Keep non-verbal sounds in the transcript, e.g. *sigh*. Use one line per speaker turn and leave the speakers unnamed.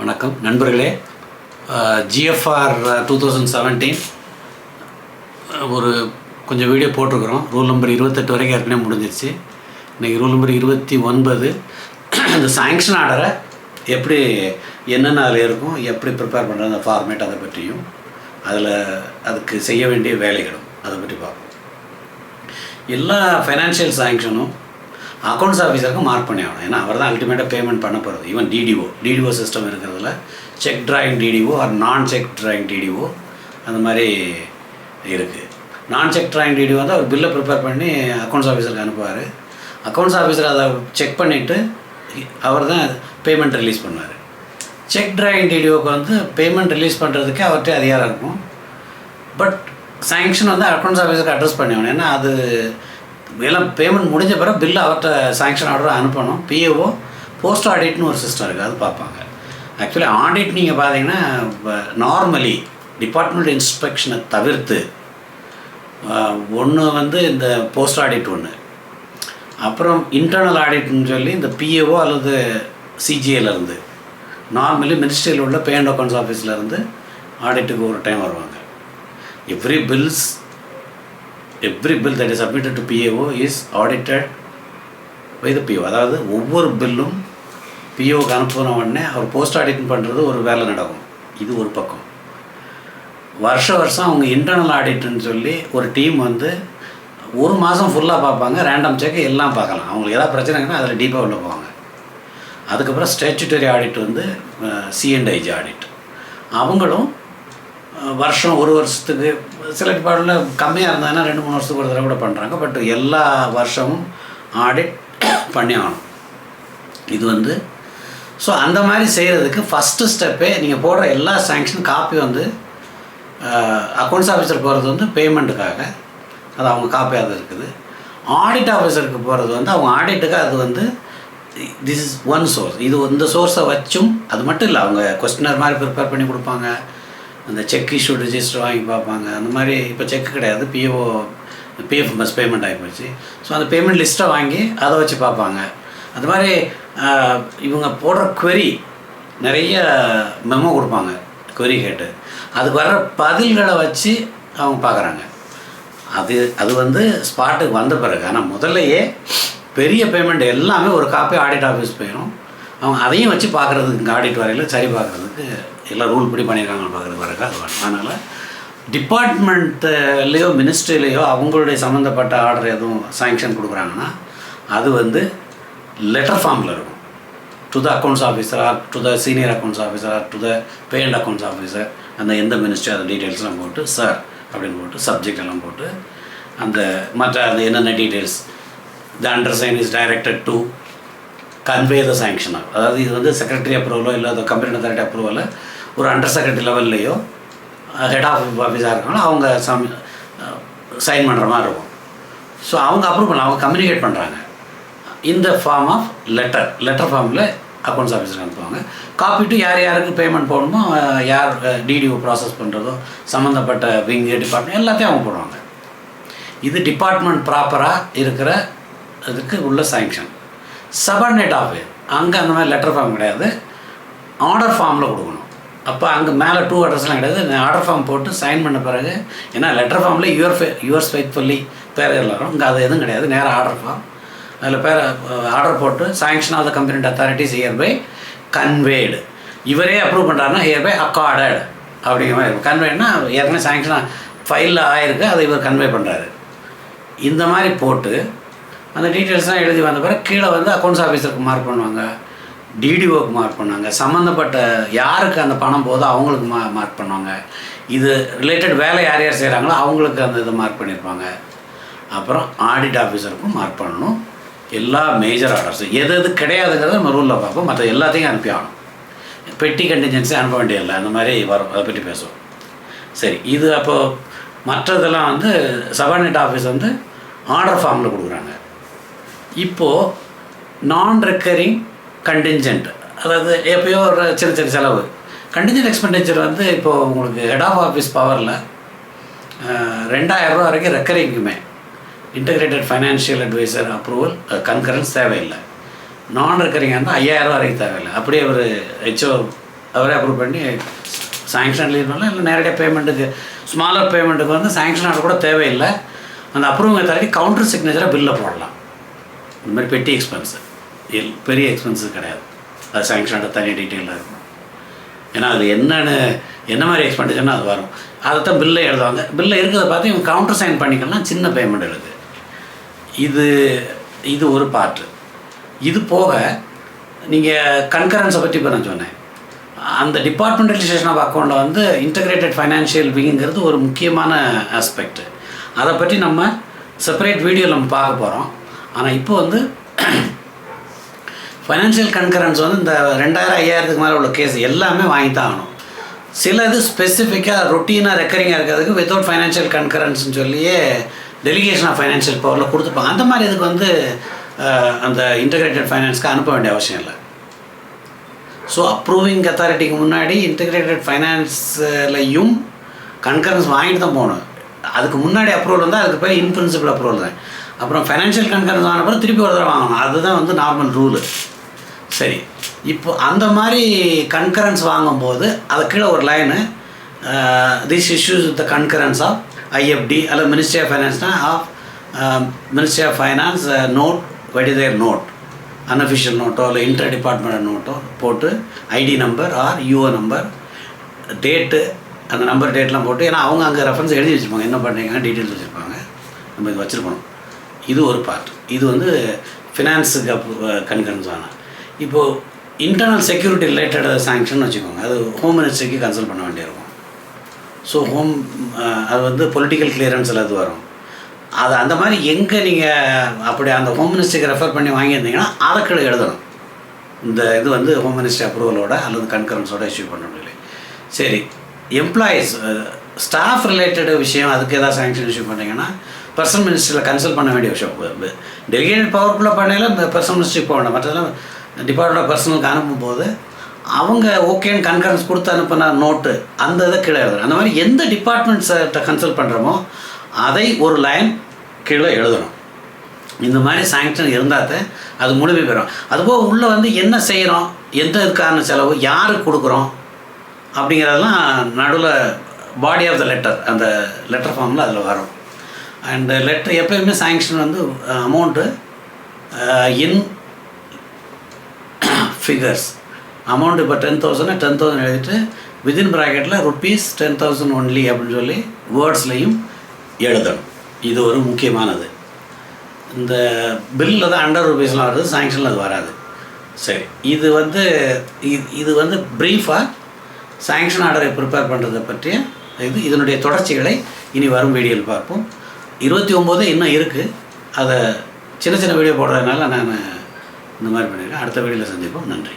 வணக்கம். நண்பர்களே GFR two thousand seventeen ஒரு கொஞ்சம் வீடியோ போட்டிருக்கிறோம். ரூல் நம்பர் இருபத்தெட்டு வரைக்கும் ஏற்கனவே முடிஞ்சிருச்சு. இன்றைக்கி ரூல் நம்பர் இருபத்தி ஒன்பது *clears throat* இந்த சாங்ஷன் ஆர்டரை எப்படி என்னென்ன அதில் இருக்கும் எப்படி ப்ரிப்பேர் பண்ணுறது அந்த ஃபார்மேட் அதை பற்றியும் அதில் அதுக்கு செய்ய வேண்டிய வேலைகளும் அதை பற்றி பார்ப்போம். எல்லா ஃபைனான்ஷியல் சாங்ஷனும் அக்கௌண்ட்ஸ் ஆஃபீஸருக்கு மார்க் பண்ணி ஆகணும். ஏன்னா அவர் தான் அல்டிமேட்டாக பேமெண்ட் பண்ண போகிறது ஈவன் டிடிஓ டிடிஓ சிஸ்டம் இருக்கிறதுல செக் டிராயிங் டிடிஓ ஆர் நான் செக் டிராயிங் டிடிஓ அந்த மாதிரி இருக்குது நான் செக் டிராயிங் டிடிஓ வந்து அவர் பில்லை ப்ரிப்பேர் பண்ணி அக்கௌண்ட்ஸ் ஆஃபீஸருக்கு அனுப்புவார். அக்கௌண்ட்ஸ் ஆஃபீஸர் அதை செக் பண்ணிவிட்டு அவர் தான் பேமெண்ட் ரிலீஸ் பண்ணுவார். செக் டிராயிங் டிடிஓக்கு வந்து பேமெண்ட் ரிலீஸ் பண்ணுறதுக்கு அவர்கிட்ட அதிகாரம் இருக்கும். பட் சேங்ஷன் வந்து அக்கௌண்ட்ஸ் ஆஃபீஸருக்கு அட்ரஸ் பண்ணிடணும் ஏன்னா அது எல்லாம் பேமெண்ட் முடிஞ்ச பிறகு பில்லு அவர்கிட்ட சாங்ஷன் ஆர்டர் அனுப்பணும். பிஏஓ போஸ்ட் ஆடிட்னு ஒரு சிஸ்டம் இருக்குது அது பார்ப்பாங்க. ஆக்சுவலி ஆடிட் நீங்கள் பார்த்தீங்கன்னா நார்மலி டிபார்ட்மெண்ட் இன்ஸ்பெக்ஷனை தவிர்த்து ஒன்று வந்து இந்த போஸ்ட் ஆடிட் ஒன்று அப்புறம் இன்டர்னல் ஆடிட்னு சொல்லி இந்த பிஏஓ அல்லது சிஜிஏலேருந்து நார்மலி மினிஸ்ட்ரியில் உள்ள பே அண்ட் அக்கௌண்ட்ஸ் ஆஃபீஸ்லேருந்து ஆடிட்டுக்கு ஒரு டைம் வருவாங்க. Every bills every bill that is submitted to PAO is audited by the PO அதாவது ஒவ்வொரு பில்லும் பிஓக்கு அனுப்பின உடனே அவர் போஸ்ட் ஆடிட் பண்ணுறது ஒரு வேலை நடக்கும். இது ஒரு பக்கம். வருஷ வருஷம் அவங்க இன்டர்னல் ஆடிட்டுன்னு சொல்லி ஒரு டீம் வந்து ஒரு மாதம் ஃபுல்லாக பார்ப்பாங்க ரேண்டம் செக் எல்லாம் பார்க்கலாம். அவங்களுக்கு ஏதாவது பிரச்சனைங்கன்னா அதில் டீப்பாக உள்ள போவாங்க. அதுக்கப்புறம் ஸ்டேச்சுட்டரி ஆடிட் வந்து சிஎன்டைஜி ஆடிட் அவங்களும் வருஷம் ஒரு வருஷத்துக்கு சில டிபார்ட்மெண்ட்டில் கம்மியாக இருந்தாங்கன்னா ரெண்டு மூணு வருஷத்துக்கு ஒரு தடவை கூட பண்ணுறாங்க பட் எல்லா வருஷமும் ஆடிட் பண்ணி ஆகணும். இது வந்து ஸோ அந்த மாதிரி செய்கிறதுக்கு ஃபஸ்ட்டு ஸ்டெப்பே நீங்கள் போடுற எல்லா சேங்ஷன் காப்பி வந்து அக்கௌண்ட்ஸ் ஆஃபீஸர் போகிறது வந்து பேமெண்ட்டுக்காக அது அவங்க காப்பியாக அது இருக்குது. ஆடிட் ஆஃபீஸருக்கு போகிறது வந்து அவங்க ஆடிட்டுக்கு அது வந்து திஸ் இஸ் ஒன் சோர்ஸ் இது இந்த சோர்ஸை வச்சும் அது மட்டும் இல்லை அவங்க கொஸ்டினர் மாதிரி ப்ரிப்பேர் பண்ணி கொடுப்பாங்க. அந்த செக் இஷ்யூ ரிஜிஸ்டர் வாங்கி பார்ப்பாங்க. அந்த மாதிரி இப்போ செக் கிடையாது. பிஓ பிஎஃப் பஸ் பேமெண்ட் ஆகி போச்சு. ஸோ அந்த பேமெண்ட் லிஸ்ட்டை வாங்கி அதை வச்சு பார்ப்பாங்க. அந்த மாதிரி இவங்க போடுற குவரி நிறைய மெமோ கொடுப்பாங்க. குவரி கேட்டு. அதுக்கு வர்ற பதில்களை வச்சு அவங்க பார்க்குறாங்க. அது அது வந்து ஸ்பாட்டுக்கு வந்த பிறகு ஆனால் முதல்லையே பெரிய பேமெண்ட் எல்லாமே ஒரு காப்பி ஆடிட் ஆஃபீஸ் போயிடும் அவங்க அதையும் வச்சு பார்க்குறதுக்கு ஆடிட் வரையில் சரி பார்க்குறதுக்கு எல்லாம் ரூல் படி பண்ணியிருக்காங்கன்னு பார்க்குறது பிறகு அது வேணும் அதனால் டிபார்ட்மெண்ட்லேயோ மினிஸ்ட்ரிலேயோ அவங்களுடைய சம்மந்தப்பட்ட ஆர்டர் எதுவும் சாங்ஷன் கொடுக்குறாங்கன்னா அது வந்து லெட்டர் ஃபார்மில் இருக்கும். To the accounts officer or to the senior accounts officer or to the pay and accounts officer அந்த எந்த மினிஸ்ட்ரி அந்த டீட்டெயில்ஸ்லாம் போட்டு சார் அப்படின்னு போட்டு சப்ஜெக்ட் எல்லாம் போட்டு அந்த மற்ற அந்த என்னென்ன details the under sign is directed to convey the sanction அதாவது இது வந்து செக்ரட்டரி அப்ரூவலோ இல்லை அந்த கம்பெனி அத்தாரிட்டி அப்ரூவலில் ஒரு அண்டர் செக்ரட்டரி லெவல்லையோ ஹெட் ஆஃப் ஆஃபீஸாக இருக்காங்களோ அவங்க சம் சைன் பண்ணுற மாதிரி இருக்கும். ஸோ அவங்க அப்ரூவ் பண்ண அவங்க கம்யூனிகேட் பண்ணுறாங்க இந்த ஃபார்ம் ஆஃப் லெட்டர் லெட்டர் ஃபார்மில் அக்கௌண்ட்ஸ் ஆஃபீஸருக்கு அனுப்புவாங்க. காப்பி டு யார் யாருக்கு பேமெண்ட் போடணுமோ யார் டிடிஓ ப்ராசஸ் பண்ணுறதோ சம்மந்தப்பட்ட விங் டிபார்ட்மெண்ட் எல்லாத்தையும் அவங்க போடுவாங்க. இது டிபார்ட்மெண்ட் ப்ராப்பராக இருக்கிற இதுக்கு உள்ள சேங்ஷன் சபார்டினேட் ஆஃபீஸ் அங்கே அந்த மாதிரி லெட்டர் ஃபார்ம் கிடையாது. ஆர்டர் ஃபார்மில் கொடுக்கணும். அப்போ அங்கே மேலே டூ அட்ரஸ்லாம் கிடையாது. ஆர்டர் ஃபார்ம் போட்டு சைன் பண்ண பிறகு ஏன்னா லெட்டர் ஃபார்மில் யுவர் ஃபே யுவர்ஸ் ஃபெய்த்ஃபுல்லி பேர் எல்லாரும் இங்கே அது எதுவும் கிடையாது நேராக ஆர்டர் ஃபார்ம் அதில் பேர் ஆர்டர் போட்டு sanction of the company authorities hereby conveyed இவரே அப்ரூவ் பண்ணுறாருன்னா ஹியர் பை அக்கார்டட் அப்படிங்கிற மாதிரி இருக்கும். கன்வேட்னா ஏற்கனவே சாங்ஷன் ஃபைலில் ஆயிருக்கு அதை இவர் கன்வே பண்ணுறாரு இந்த மாதிரி போட்டு அந்த டீட்டெயில்ஸ்லாம் எழுதி வந்த பிறகு கீழே வந்து அக்கௌண்ட்ஸ் ஆஃபீஸருக்கு மார்க் பண்ணுவாங்க. டிடிஓக்கு மார்க் பண்ணுவாங்க சம்மந்தப்பட்ட யாருக்கு அந்த பணம் போதோ அவங்களுக்கு மா மார்க் பண்ணுவாங்க. இது ரிலேட்டட் வேலை யார் யார் செய்கிறாங்களோ அவங்களுக்கு அந்த இதை மார்க் பண்ணியிருப்பாங்க அப்புறம் ஆடிட் ஆஃபீஸருக்கும் மார்க் பண்ணணும். எல்லா மேஜர் ஆர்டர்ஸும் எது எது கிடையாதுங்கிறத நம்ம ரூலில் பார்ப்போம். மற்ற எல்லாத்தையும் அனுப்பி ஆகணும். பெட்டி கண்டிஜென்சி அனுப்ப வேண்டியதில்லை. அந்த மாதிரி வரும். அதை பற்றி பேசுவோம். சரி இது அப்போது மற்றதெல்லாம் வந்து சபார்டினேட் ஆஃபீஸ் வந்து ஆர்டர் ஃபார்மில் கொடுக்குறாங்க. இப்போது நான் ரெக்கரிங் கண்டிஞ்சன்ட் அதாவது எப்பயோ ஒரு சின்ன சின்ன செலவு. கண்டிஞ்சன்ட் எக்ஸ்பெண்டிச்சர் வந்து இப்போது உங்களுக்கு ஹெட் ஆஃப் ஆஃபீஸ் பவரில் ரெண்டாயிரரூவா வரைக்கும் ரெக்கரிங்குமே integrated financial adviser approval concurrence தேவையில்லை. நான் ரெக்கரிங் இருந்தால் ஐயாயிரம் வரைக்கும் தேவையில்லை. அப்படியே ஒரு ஹெச்ஓ அவரே அப்ரூவ் பண்ணி சாங்ஷன் லீவ்னால இல்லை நேரடியாக பேமெண்ட்டுக்கு ஸ்மாலர் பேமெண்ட்டுக்கு வந்து சாங்ஷன் ஆர்டர் கூட தேவையில்லை. அந்த அப்ரூவல் மெத்தடி கவுண்டர் சிக்னேச்சராக பில்லை போடலாம். இந்த மாதிரி பெட்டி எக்ஸ்பென்ஸு பெரிய எக்ஸ்பென்சஸ் கிடையாது. அது சாங்ஷன் தனி டீட்டெயிலாக இருக்கும். ஏன்னா அது என்னென்னு என்ன மாதிரி எக்ஸ்பெண்டிச்சர்னா அது வரும். அதை தான் பில்லை எழுதுவாங்க. பில்லை இருக்கிறத பார்த்து இவங்க கவுண்டர் சைன் பண்ணிக்கலாம். சின்ன பேமெண்ட் எழுது. இது இது ஒரு பார்ட்டு இது போக நீங்கள் கன்கரன்ஸை பற்றி இப்போ நான் சொன்னேன். அந்த டிபார்ட்மெண்டலைசேஷன் ஆஃப் அக்கௌண்ட்டில் வந்து இன்டகிரேட்டட் ஃபைனான்ஷியல் விங்கிறது ஒரு முக்கியமான ஆஸ்பெக்ட் அதை பற்றி நம்ம செப்பரேட் வீடியோ நம்ம பார்க்க போகிறோம் ஆனால் இப்போ வந்து ஃபைனான்ஷியல் கன்கரன்ஸ் வந்து இந்த ரெண்டாயிரம் ஐயாயிரத்துக்கு மேலே உள்ள கேஸ் எல்லாமே வாங்கி தான் ஆகணும் சிலது ஸ்பெசிஃபிக்காக ரொட்டீனாக ரெக்கரிங்காக இருக்கிறதுக்கு வித்தவுட் ஃபைனான்ஷியல் கன்கரன்ஸ்னு சொல்லியே டெலிகேஷன் ஆஃப் ஃபைனான்ஷியல் பவரில் கொடுத்துப்பாங்க. அந்த மாதிரி இதுக்கு வந்து அந்த இன்டகிரேட்டட் ஃபைனான்ஸ்க்கு அனுப்ப வேண்டிய அவசியம் இல்லை. ஸோ அப்ரூவிங் அத்தாரிட்டிக்கு முன்னாடி இன்டகிரேட்டட் ஃபைனான்ஸ்லையும் கன்கரன்ஸ் வாங்கிட்டு தான் போகணும். அதுக்கு முன்னாடி அப்ரூவல் வந்தால் அதுக்கு பேர் இன் பிரின்சிபல் அப்ரூவல் தான். அப்புறம் ஃபைனான்ஷியல் கன்கரன்ஸ் வாங்கினப்பறம் திருப்பி ஒரு தடவை வாங்கணும். அதுதான் வந்து நார்மல் ரூலு சரி. இப்போ அந்த மாதிரி கன்கரன்ஸ் வாங்கும்போது அது கீழே ஒரு line this issues with the concurrence of IFD அல்லது ministry of ஃபைனான்ஸ்னா of ministry of finance note whether note unofficial நோட்டோ இல்லை இன்டர் டிபார்ட்மெண்ட் நோட்டோ போட்டு ID number or UO number date அந்த நம்பர் டேட்லாம் போட்டு ஏன்னா அவங்க அங்கே ரெஃபரன்ஸ் எழுதி வச்சுருப்பாங்க. என்ன பண்ணுறீங்க டீட்டெயில்ஸ் வச்சுருப்பாங்க. நம்ம இது வச்சுருக்கணும். இது ஒரு பார்ட் இது வந்து ஃபினான்ஸுக்கு கண்கரன்ஸ் ஆனால் வேணாம் இப்போது இன்டர்னல் செக்யூரிட்டி ரிலேட்டட் சாங்ஷன் வச்சுக்கோங்க. அது ஹோம் மினிஸ்ட்ரிக்கு கன்சல்ட் பண்ண வேண்டியிருக்கும். ஸோ ஹோம் அது வந்து பொலிட்டிக்கல் கிளியரன்ஸில் அது வரும். அது அந்த மாதிரி எங்கே நீங்கள் அப்படி அந்த ஹோம் மினிஸ்ட்ரிக்கு ரெஃபர் பண்ணி வாங்கியிருந்தீங்கன்னா அதை கீழே எழுதணும். இந்த இது வந்து ஹோம் மினிஸ்ட்ரி அப்ரூவலோட அல்லது கன்கரன்ஸோட இஷ்யூ பண்ண முடியல. சரி எம்ப்ளாயீஸ் ஸ்டாஃப் ரிலேட்டட் விஷயம் அதுக்கு ஏதாவது சாங்ஷன் இஷ்யூ பண்ணிங்கன்னா பர்சனல் மினிஸ்ட்ரியில் கன்சல்ட் பண்ண வேண்டிய விஷயம். டெலிகேட் பவர்ஃபுல்லாக பண்ணையில் பர்சனல் மினிஸ்ட்ரிக்கு போகணும் மற்றதெல்லாம் டிபார்ட்மெண்ட் ஆஃப் பர்சனலுக்கு அனுப்பும்போது அவங்க ஓகேன்னு கன்கரன்ஸ் கொடுத்து அனுப்பின நோட்டு அந்த இதை கீழே எழுதணும் அந்த மாதிரி எந்த டிபார்ட்மெண்ட்ஸை கன்சல்ட் பண்ணுறோமோ அதை ஒரு லைன் கீழே எழுதணும். இந்த மாதிரி சாங்ஷன் இருந்தால் தான் அது முழுமை பெறும். அதுபோக உள்ளே வந்து என்ன செய்கிறோம் எந்த இதுக்கான செலவு யாருக்கு கொடுக்குறோம் அப்படிங்கிறதெல்லாம் நடுவில் பாடி ஆஃப் த லெட்டர் அந்த லெட்டர் ஃபார்மில் அதில் வரும். அண்டு லெட்டர் எப்பயுமே சாங்ஷன் வந்து uh, amount in figures amount இப்போ டென் தௌசண்ட் டென் தௌசண்ட் எழுதிட்டு விதின் ப்ராக்கெட்டில் ருப்பீஸ் டென் தௌசண்ட் ஒன்லி அப்படின்னு சொல்லி வேர்ட்ஸ்லையும் எழுதணும். இது ஒரு முக்கியமானது. இந்த பில்லில் தான் அண்டர் ருபீஸ்லாம் வருது சாங்ஷனில் அது வராது. சரி இது வந்து இது- இது வந்து ப்ரீஃபாக சாங்ஷன் ஆர்டரை ப்ரிப்பேர் பண்ணுறதை பற்றிய இது இதனுடைய தொடர்ச்சிகளை இனி வரும் வீடியோவில் பார்ப்போம். இருபத்தி ஒம்போது இன்னும் இருக்குது அதை சின்ன சின்ன வீடியோ போடுறதுனால நான் இந்த மாதிரி பண்ணிடுறேன் அடுத்த வீடியோவில் சந்திப்போம். நன்றி.